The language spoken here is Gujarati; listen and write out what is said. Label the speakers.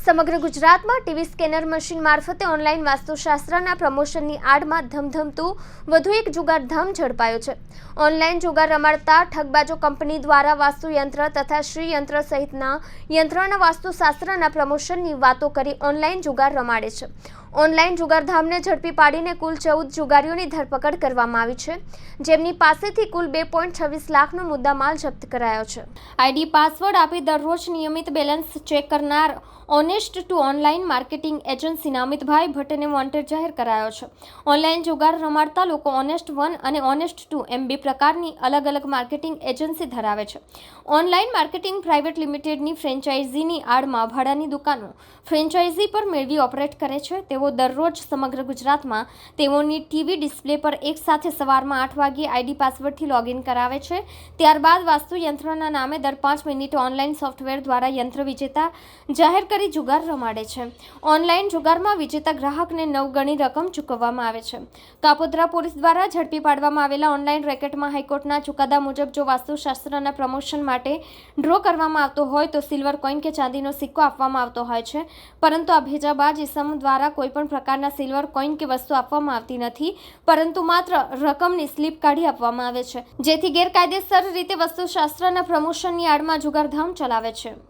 Speaker 1: સમગ્ર ગુજરાતમાં ટીવી સ્કેનર મશીન મારફતે ઓનલાઈન વાસ્તુશાસ્ત્રના પ્રમોશનની આડમાં ધમધમતું વધુ એક જુગારધામ ઝડપાયો છે. ઓનલાઈન જુગાર રમાડતા ઠગબાજો કંપની દ્વારા વાસ્તુયંત્ર તથા શ્રીયંત્ર સહિતના યંત્રના વાસ્તુશાસ્ત્રના પ્રમોશનની વાતો કરી ઓનલાઈન જુગાર રમાડે છે. ઓનલાઈન જુગારધામને ઝડપી પાડીને કુલ ચૌદ જુગારીઓની ધરપકડ કરવામાં આવી છે. જેમની પાસેથી કુલ બે પોઈન્ટ છવ્વીસ લાખનો મુદ્દામાલ જપ્ત કરાયો છે. આઈડી પાસવર્ડ આપી દરરોજ નિયમિત બેલેન્સ ચેક કરનાર ઓનેસ્ટ ટુ ઓનલાઈન માર્કેટિંગ એજન્સીના અમિતભાઈ ભટ્ટને વોન્ટેડ જાહેર કરાયો છે. ઓનલાઈન જુગાર રમાડતા લોકો ઓનેસ્ટ વન અને ઓનેસ્ટ ટુ એમ બે પ્રકારની અલગ અલગ માર્કેટિંગ એજન્સી ધરાવે છે. ઓનલાઈન માર્કેટિંગ પ્રાઇવેટ લિમિટેડની ફ્રેન્ચાઇઝીની આડમાં ભાડાની દુકાનો ફ્રેન્ચાઇઝી પર મેળવી ઓપરેટ કરે છે. તેઓ દરરોજ સમગ્ર ગુજરાતમાં તેઓની ટીવી ડિસ્પ્લે પર એકસાથે સવારમાં આઠ વાગ્યે આઈડી પાસવર્ડથી લોગિન કરાવે છે. ત્યારબાદ વાસ્તુ યંત્રના નામે દર પાંચ મિનિટ ઓનલાઈન સોફ્ટવેર દ્વારા યંત્ર વિજેતા જાહેર કરી જુગાર રમાડે છે. ઓનલાઈન જુગારમાં વિજેતા ગ્રાહકને નવગણી રકમ ચૂકવવામાં આવે છે. કાપોદ્રા પોલીસ દ્વારા ઝડપી પાડવામાં આવેલા ઓનલાઈન રેકેટમાં હાઈકોર્ટના ચુકાદા મુજબ જો વાસ્તુશાસ્ત્રના પ્રમોશન માટે ડ્રો કરવામાં આવતો હોય તો સિલ્વર કોઈન કે ચાંદીનો સિક્કો આપવામાં આવતો હોય છે. પરંતુ આ ભેજાબાજ ઇસમ દ્વારા કોઈપણ પ્રકારના સિલ્વર કોઈન કે વસ્તુ આપવામાં આવતી નથી, પરંતુ માત્ર રકમની સ્લીપ કાઢી આપવામાં આવે છે, જેથી ગેરકાયદેસર રીતે વસ્તુશાસ્ત્રના પ્રમોશનની આડમાં જુગારધામ ચલાવે છે.